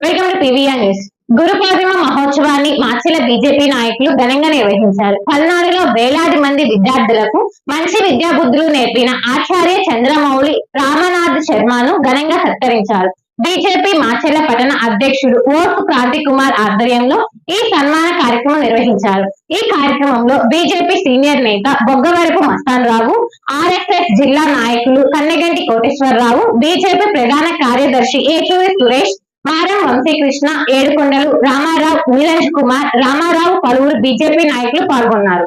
Welcome to PVR news. Guru Purnima మహోత్సవాన్ని మార్చిల BJP నాయకులు ఘనంగా నిర్వహించారు. పల్నాడులో వేలాది మంది విద్యార్థులకు మంచి విద్యాబుద్ధులు నేర్పిన ఆచార్య చంద్రమౌళి రామనాథ్ శర్మను ఘనంగా సత్కరించారు. బీజేపీ మాచెల్ల పట్టణ అధ్యక్షుడు ఓర్పు క్రాంతి కుమార్ ఆధ్వర్యంలో ఈ సన్మాన కార్యక్రమం నిర్వహించారు. ఈ కార్యక్రమంలో బీజేపీ సీనియర్ నేత బొగ్గవరపు మస్తాన్ రావు ఆర్ఎస్ఎస్ జిల్లా నాయకులు కన్నెగంటి కోటేశ్వరరావు బీజేపీ ప్రధాన కార్యదర్శి ఏకేవి సురేష్ మారం వంశీకృష్ణ ఏడుకొండలు రామారావు నీరజ్ కుమార్ రామారావు పలువురు బీజేపీ నాయకులు పాల్గొన్నారు.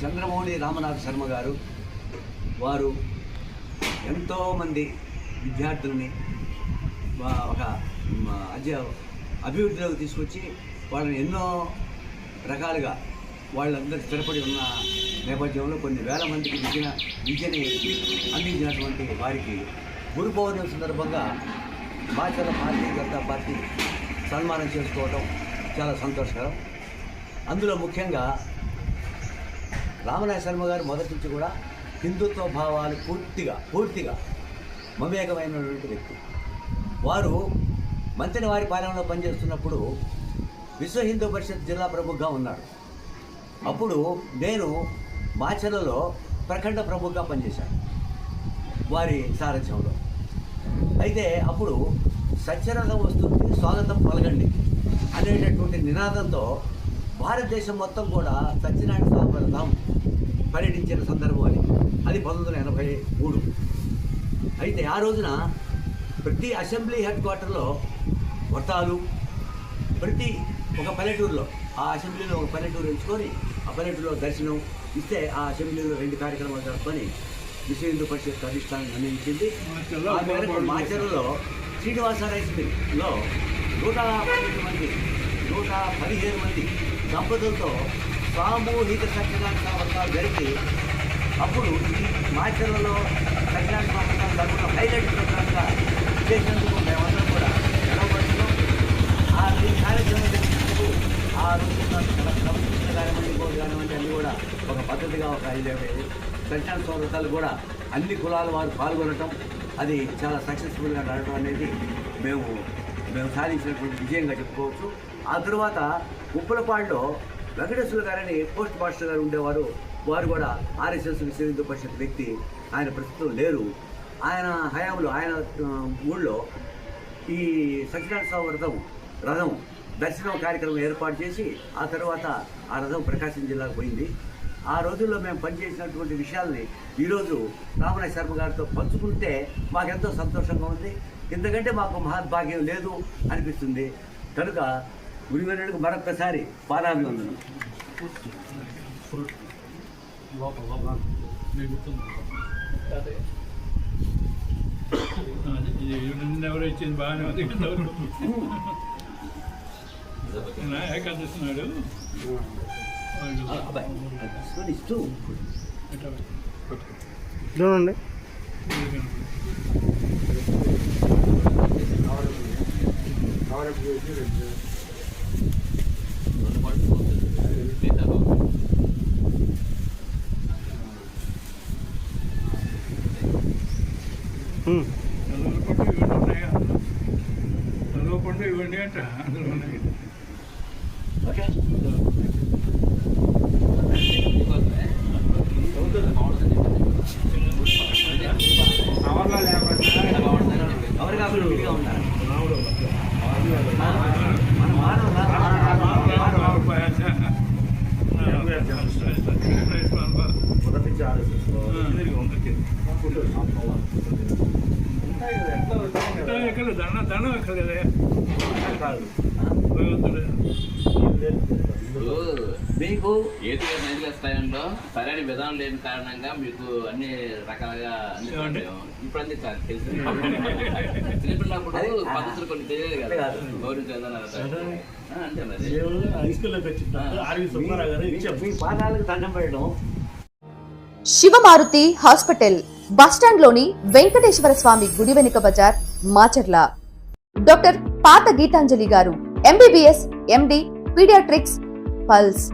చంద్రమౌళి రామనాథ్ శర్మ గారు వారు ఎంతోమంది మంది విద్యార్థులని ఒక అధ్య అభివృద్ధిలోకి తీసుకొచ్చి వాళ్ళని ఎన్నో రకాలుగా వాళ్ళందరూ స్థిరపడి ఉన్న నేపథ్యంలో కొన్ని వేల మందికి విద్య విద్యని అందించినటువంటి వారికి గురు పౌర్ణమి సందర్భంగా మాచల భారతీయ జనతా పార్టీ సన్మానం చేసుకోవడం చాలా సంతోషకరం. అందులో ముఖ్యంగా రామనాయ శర్మ గారు మొదటి నుంచి కూడా హిందుత్వ భావాలు పూర్తిగా పూర్తిగా మమేకమైనటువంటి వ్యక్తి. వారు మంత్రి వారి పాలనలో పనిచేస్తున్నప్పుడు విశ్వ హిందూ పరిషత్ జిల్లా ప్రముఖగా ఉన్నాడు అప్పుడు నేను మాచలలో ప్రఖండ ప్రముఖగా పనిచేశాను. వారి సారథ్యంలో. అయితే అప్పుడు సత్యరథం వస్తుంది స్వాగతం పలకండి అనేటటువంటి నినాదంతో భారతదేశం మొత్తం కూడా సత్యనారాయణ స్వామి రథం పర్యటించిన సందర్భం అది. అది పంతొమ్మిది వందల ఎనభై మూడు. అయితే ఆ రోజున ప్రతి అసెంబ్లీ హెడ్ క్వార్టర్లో వటాలు ప్రతి ఒక పల్లెటూరులో ఆ అసెంబ్లీలో ఒక పల్లెటూరు ఎంచుకొని ఆ పల్లెటూరులో దర్శనం ఇస్తే ఆ అసెంబ్లీలో రెండు కార్యక్రమాలు జరుపుకొని విశ్వ హిందూ పరిషత్ అధిష్టానం నిర్ణయించింది ఆ మేరకు మాచర్లలో శ్రీనివాసరాయలో నూట పన్నెండు మంది నూట పదిహేను మంది దంపతులతో సామూహిక సత్యనారాయణ వ్రతాలు జరిపి అప్పుడు ఈ మాచర్లలో సత్యనారాయణ వ్రతాలు జరపడం హైలైట్ ప్రకారంగా చేసినందుకు మేమందరం కూడా గర్వపడుతున్నాం ఆ ఈ కార్యక్రమం జరిగినందుకు ఆ కమిషన్ కానివ్వండి ఇంకోటి కానివ్వండి అన్నీ కూడా ఒక పద్ధతిగా ఒక ఐదు సంక్షేమ స్వాగతాలు కూడా అన్ని కులాల వారు పాల్గొనటం అది చాలా సక్సెస్ఫుల్గా నడవడం అనేది మేము మేము సాధించినటువంటి విజయంగా చెప్పుకోవచ్చు. ఆ తర్వాత ఉప్పలపాడులో వెంకటేశ్వర గారని పోస్ట్ మాస్టర్ గారు ఉండేవారు. వారు కూడా ఆర్ఎస్ఎస్ విశ్వ హిందూ పరిషత్ వ్యక్తి. ఆయన ప్రస్తుతం లేరు. ఆయన హయాంలో ఆయన ఊళ్ళో ఈ సత్యనారాయణ స్వామి వ్రతం రథం దర్శనం కార్యక్రమం ఏర్పాటు చేసి ఆ తర్వాత ఆ రథం ప్రకాశం జిల్లాకు పోయింది. ఆ రోజుల్లో మేము పనిచేసినటువంటి విషయాల్ని ఈరోజు రామనాయ శర్మ గారితో పంచుకుంటే మాకెంతో సంతోషంగా ఉంది. ఎందుకంటే మాకు మహద్భాగ్యం లేదు అనిపిస్తుంది. కనుక గురువెన్నడికి మరొక్కసారి పాదాభివందనం. ఎవరు ఇచ్చింది బాగానే ఉంది తీసుకొని ఇస్తూ చూడండి ఉమ్. చదువుల పండు ఇవన్నీ ఉన్నాయా చదువు పండు ఇవన్నీ అంట అందులో ఉన్నాయి ఓకే దండ దండం ఎక్కలేదే కాదు. ఇప్పుడు మీకు ఏది నదిల స్థాయిలో సరైన విధానం లేని కారణంగా మీకు అన్ని రకాలుగా ఇప్పుడు అందించాలి తెలిసి. చిన్నపిల్లప్పుడు అదే. పద్ధతులు కొన్ని తెలియదు కదా. కాదు. గౌరవించాలని అంతే మరి. మీ- మీ పాదాలకు దండం పెట్టడం. శివమారుతి హాస్పిటల్ బస్టాండ్లోని వెంకటేశ్వర స్వామి గుడి వెనుక బజార్ మాచర్ల. డాక్టర్ పాత గీతాంజలి గారు ఎంబీబీఎస్ ఎండి పీడియాట్రిక్స్ పల్స్